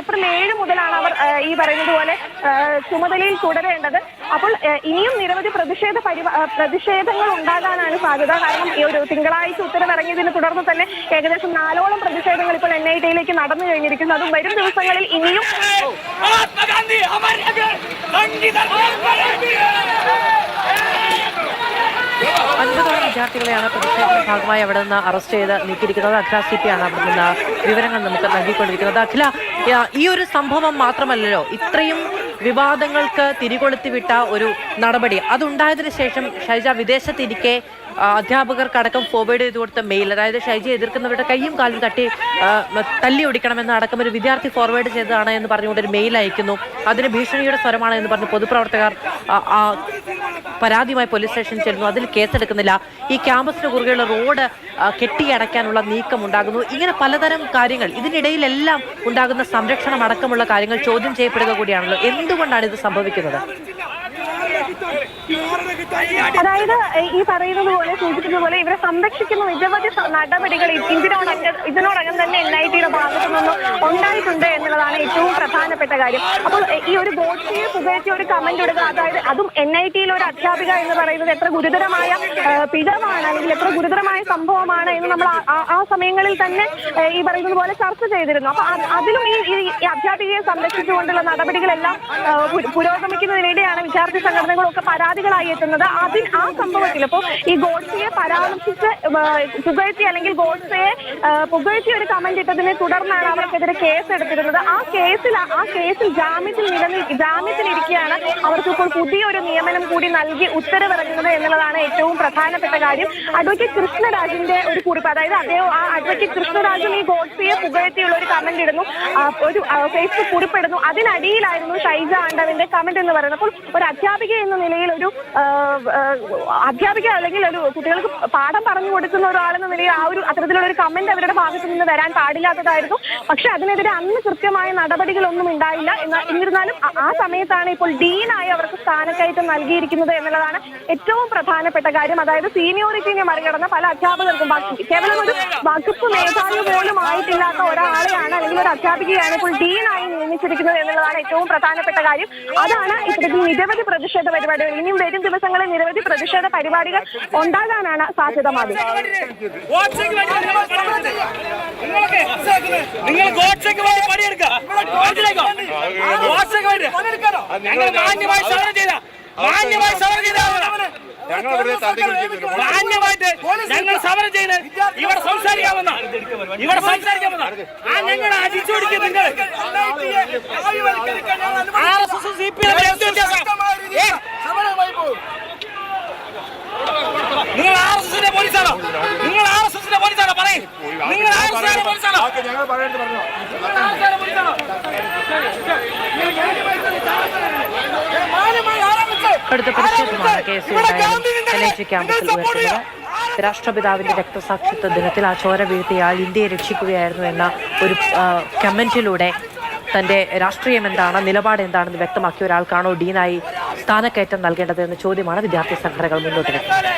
April ഏഴ് മുതലാണ് അവർ ഈ പറയുന്നത് പോലെ ചുമതലയിൽ തുടരേണ്ടത്. അപ്പോൾ ഇനിയും നിരവധി പ്രതിഷേധ പ്രതിഷേധങ്ങൾ ഉണ്ടാകാനാണ് സാധ്യത. കാരണം ഈ ഒരു തിങ്കളാഴ്ച ഉത്തരവിറങ്ങിയതിനെ തുടർന്ന് തന്നെ ഏകദേശം നാലോളം പ്രതിഷേധങ്ങൾ ഇപ്പോൾ എൻ ഐ ടിയിലേക്ക് നടന്നു കഴിഞ്ഞിരിക്കുന്നു. അതും വരും ദിവസങ്ങളിൽ ഇനിയും വിദ്യാർത്ഥികളെയാണ് പ്രതിഷേധത്തിന്റെ ഭാഗമായി അവിടെ നിന്ന് അറസ്റ്റ് ചെയ്ത് നീക്കിയിരിക്കുന്നത്. അഖില സി പി ആണ് അവിടെ നിന്ന് വിവരങ്ങൾ നമുക്ക് നൽകിക്കൊണ്ടിരിക്കുന്നത്. അഖില ഈ ഒരു സംഭവം മാത്രമല്ലല്ലോ ഇത്രയും വിവാദങ്ങൾക്ക് തിരികൊളുത്തിവിട്ട ഒരു നടപടി. അതുണ്ടായതിനു ശേഷം ഷൈജ വിദേശത്തിരിക്കെ അധ്യാപകർക്കടക്കം ഫോർവേഡ് ചെയ്ത് കൊടുത്ത മെയിൽ അതായത് ഷൈജയെ എതിർക്കുന്നവരുടെ കൈയും കാലും തട്ടി തല്ലി ഒടിക്കണമെന്ന് അടക്കം ഒരു വിദ്യാർത്ഥി ഫോർവേഡ് ചെയ്തതാണ് എന്ന് പറഞ്ഞുകൊണ്ട് ഒരു മെയിൽ അയക്കുന്നു. അതിന് ഭീഷണിയുടെ സ്വരമാണ് എന്ന് പറഞ്ഞ് പൊതുപ്രവർത്തകർ പരാതിയുമായി പോലീസ് സ്റ്റേഷനിൽ ചെല്ലുന്നു. അതിൽ കേസെടുക്കുന്നില്ല. ഈ ക്യാമ്പസിന് കുറുകെയുള്ള റോഡ് കെട്ടി കെട്ടിയടയ്ക്കാനുള്ള നീക്കം ഉണ്ടാകുന്നു. ഇങ്ങനെ പലതരം കാര്യങ്ങൾ ഇതിനിടയിലെല്ലാം ഉണ്ടാകുന്ന സംരക്ഷണം അടക്കമുള്ള കാര്യങ്ങൾ ചോദ്യം ചെയ്യപ്പെടുക കൂടിയാണല്ലോ. എന്തുകൊണ്ടാണ് ഇത് സംഭവിക്കുന്നത്? അതായത് ഈ പറയുന്നത് പോലെ സൂചിപ്പിക്കുന്ന പോലെ ഇവരെ സംരക്ഷിക്കുന്ന നിരവധി നടപടികൾ ഇ- ഇതിനോടകം തന്നെ എൻ ഐ ടിയുടെ ഭാഗത്തു നിന്നും ഉണ്ടായിട്ടുണ്ട് എന്നുള്ളതാണ് ഏറ്റവും പ്രധാനപ്പെട്ട കാര്യം. അപ്പോൾ ഈ ഒരു ഗോഡ്സിയെ പുകഴ്ത്തി ഒരു കമന്റ് ഇടുക അതായത് അതും എൻ ഐ ടിയിലെ ഒരു അധ്യാപിക എന്ന് പറയുന്നത് എത്ര ഗുരുതരമായ പിഴവാണ് അല്ലെങ്കിൽ എത്ര ഗുരുതരമായ സംഭവമാണ് എന്ന് നമ്മൾ ആ- സമയങ്ങളിൽ തന്നെ ഈ പറയുന്നത് പോലെ ചർച്ച ചെയ്തിരുന്നു. അപ്പൊ അതിലും ഈ അധ്യാപികയെ സംരക്ഷിച്ചുകൊണ്ടുള്ള നടപടികളെല്ലാം പുരോഗമിക്കുന്നതിനിടെയാണ് വിദ്യാർത്ഥി സംഘടനകളൊക്കെ പരാതികളായി എത്തുന്നത് അതിൽ ആ സംഭവത്തിൽ. ഇപ്പോൾ ഈ ഗോഡ്സയെ പരാമർശിച്ച് പുകഴ്ത്തി അല്ലെങ്കിൽ ഗോഡ്സയെ പുകഴ്ത്തി ഒരു കമന്റ് ഇട്ടതിനെ തുടർന്നാണ് അവർക്കെതിരെ കേസ് എടുത്തിരുന്നത് ആ കേസിൽ ആ കേസിൽ ജാമ്യത്തിൽ നിലനിൽ ജാമ്യത്തിലിരിക്കുകയാണ് അവർക്ക് ഇപ്പോൾ പുതിയൊരു നിയമനം കൂടി നൽകി ഉത്തരവിറങ്ങുന്നത് എന്നുള്ളതാണ് ഏറ്റവും പ്രധാനപ്പെട്ട കാര്യം. അഡ്വക്കേറ്റ് കൃഷ്ണരാജിന്റെ ഒരു കുറിപ്പ് അതായത് അദ്ദേഹം ആ അഡ്വക്കേറ്റ് കൃഷ്ണരാജും ഈ ഗോഡ്സയെ പുകഴ്ത്തിയുള്ള ഒരു കമന്റ് ഇടുന്നു. ഒരു ഫേസ്ബുക്ക് കുറിപ്പിടുന്നു അതിനടിയിലായിരുന്നു ഷൈജ ആണ്ടവിന്റെ കമന്റ് എന്ന് പറയുന്നത്. അപ്പോൾ ഒരു അധ്യാപിക എന്ന നിലയിൽ ഒരു ആ, അധ്യാപിക അല്ലെങ്കിൽ ഒരു കുട്ടികൾക്ക് പാഠം പറഞ്ഞു കൊടുക്കുന്ന ഒരാളെന്ന നിലയിൽ ആ ഒരു അത്തരത്തിലുള്ള ഒരു കമന്റ് അവരുടെ ഭാഗത്തു നിന്ന് വരാൻ പാടില്ലാത്തതായിരുന്നു. പക്ഷെ അതിനെതിരെ അന്ന് കൃത്യമായ നടപടികളൊന്നും ഉണ്ടായില്ല. എന്നിരുന്നാലും ആ- സമയത്താണ് ഇപ്പോൾ ഡീനായി അവർക്ക് സ്ഥാനക്കയറ്റം നൽകിയിരിക്കുന്നത് എന്നുള്ളതാണ് ഏറ്റവും പ്രധാനപ്പെട്ട കാര്യം. അതായത് സീനിയോറിറ്റിനെ മറികടന്ന പല അധ്യാപകർക്കും കേവലം ഒരു വകുപ്പ് മേധാവി പോലും ആയിട്ടില്ലാത്ത ഒരാളെയാണ് അല്ലെങ്കിൽ ഒരു അധ്യാപികയാണ് ഇപ്പോൾ ഡീനായി നിയമിച്ചിരിക്കുന്നത് എന്നുള്ളതാണ് ഏറ്റവും പ്രധാനപ്പെട്ട കാര്യം. അതാണ് ഇത്തരത്തിൽ നിരവധി പ്രതിഷേധ പരിപാടികൾ. ഇനിയും വരും ദിവസങ്ങളിൽ നിരവധി പ്രതിഷേധ പരിപാടികൾ ഉണ്ടാകാനാണ് സാധ്യത നിങ്ങൾ വേണ്ടി പണിയെടുക്കുക വേണ്ടി. ഞങ്ങൾ മാന്യമായി സമരം ചെയ്ത. മാന്യമായി സമരം ചെയ്ത ഞങ്ങൾ മാന്യമായിട്ട് സമരം ചെയ്ത് ഇവിടെ സംസാരിക്കാമെന്ന ഇവിടെ സംസാരിക്കാമെന്ന ആ അടിച്ചോടിക്കുക നിങ്ങൾ R S S C P M R S എസിന്റെ പോലീസാണോ നിങ്ങൾ ആർ എസ് എസിന്റെ പോലീസാണോ പറയും നിങ്ങൾ ആർ എസ് എസിന്റെ പോലീസാണോ ഓക്കെ ഞങ്ങൾ പറയേണ്ടത് പറഞ്ഞു? അടുത്ത പ്രതിഷേധമാണ് കെ എസ് യു എൻ ക്യാമ്പസിൽ ഉയർത്തുന്നത് രാഷ്ട്രപിതാവിന്റെ രക്തസാക്ഷിത്വ ദിനത്തിൽ ആ ചോര വീഴ്ത്തിയാൽ ഇന്ത്യയെ രക്ഷിക്കുകയായിരുന്നു എന്ന ഒരു കമന്റിലൂടെ തന്റെ രാഷ്ട്രീയം എന്താണ് നിലപാട് എന്താണെന്ന് വ്യക്തമാക്കിയ ഒരാൾക്കാണോ ഡീനായി സ്ഥാനക്കയറ്റം നൽകേണ്ടത് എന്ന ചോദ്യമാണ് വിദ്യാർത്ഥി സംഘടനകൾ മുന്നോട്ട് വെക്കുന്നത്.